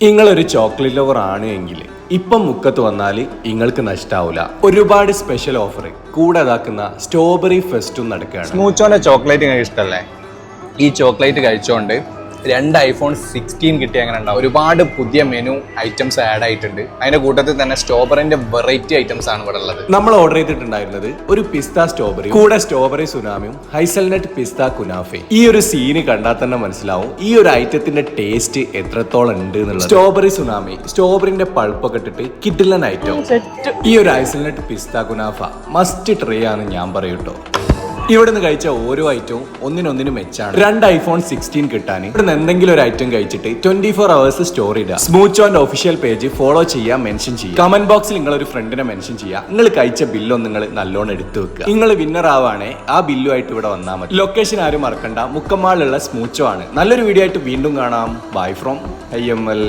നിങ്ങളൊരു chocolate lover ആണ് എങ്കിൽ ഇപ്പം മുക്കത്ത് വന്നാൽ നിങ്ങൾക്ക് നഷ്ടാവില്ല ഒരുപാട് സ്പെഷ്യൽ ഓഫർ കൂടെ ഇതാക്കുന്ന സ്ട്രോബെറി ഫെസ്റ്റും നടക്കുകയാണ്. സ്മൂച്ചോന്റെ ചോക്ലേറ്റ് ഇഷ്ടമല്ലേ ഈ ചോക്ലേറ്റ് കഴിച്ചുകൊണ്ട് രണ്ട് ഐഫോൺ സിക്സ്റ്റീൻ കിട്ടിയ അങ്ങനെ ഉണ്ടാവും? ഒരുപാട് പുതിയ മെനു ഐറ്റംസ് ആഡ് ആയിട്ടുണ്ട്. അതിന്റെ കൂട്ടത്തിൽ തന്നെ സ്ട്രോബറിന്റെ വെറൈറ്റി ഐറ്റംസ് ആണ് ഇവിടെ ഉള്ളത്. നമ്മൾ ഓർഡർ ചെയ്തിട്ടുണ്ടായിരുന്നത് ഒരു പിസ്ത സ്ട്രോബറി കൂടെ സ്ട്രോബറി സുനാമിയും ഹൈസൽനട്ട് പിസ്ത കുനാഫെ. ഈ ഒരു സീന് കണ്ടാൽ തന്നെ മനസ്സിലാവും ഈ ഒരു ഐറ്റത്തിന്റെ ടേസ്റ്റ് എത്രത്തോളം ഉണ്ട് എന്നുള്ളത്. സ്ട്രോബറി സുനാമി സ്ട്രോബറിന്റെ പൾപ്പൊക്കെ ഇട്ടിട്ട് കിട്ടില്ല ഐറ്റം ഈ ഒരു ഹൈസൽനട്ട് പിസ്ത കുനാഫ മസ്റ്റ് ട്രൈ ആണ് ഞാൻ പറയൂട്ടോ ഇവിടെ നിന്ന് കഴിച്ച ഓരോ ഐറ്റവും ഒന്നിനൊന്നിനും മെച്ചാണ്. രണ്ട് ഐഫോൺ സിക്സ്റ്റീൻ കിട്ടാൻ. ഇവിടുന്ന് എന്തെങ്കിലും ഒരു ഐറ്റം കഴിച്ചിട്ട് ട്വന്റി ഫോർ അവേഴ്സ് സ്റ്റോർ ഇടുക. Smooch and official page follow ചെയ്യുക മെൻഷൻ ചെയ്യുക. കമന്റ് ബോക്സിൽ നിങ്ങൾ ഒരു ഫ്രണ്ടിനെ മെൻഷൻ ചെയ്യുക. നിങ്ങൾ കഴിച്ച ബില്ലൊന്നും നിങ്ങൾ നല്ലോണം എടുത്തു വെക്കുക. നിങ്ങൾ വിന്നർ ആവാണേ ആ ബില്ലുമായിട്ട് ഇവിടെ വന്നാൽ മതി. ലൊക്കേഷൻ ആരും മറക്കണ്ട. മുക്കമാളിലുള്ള സ്മൂച്ചോ ആണ്. നല്ലൊരു വീഡിയോ ആയിട്ട് വീണ്ടും കാണാം. Bye from I M L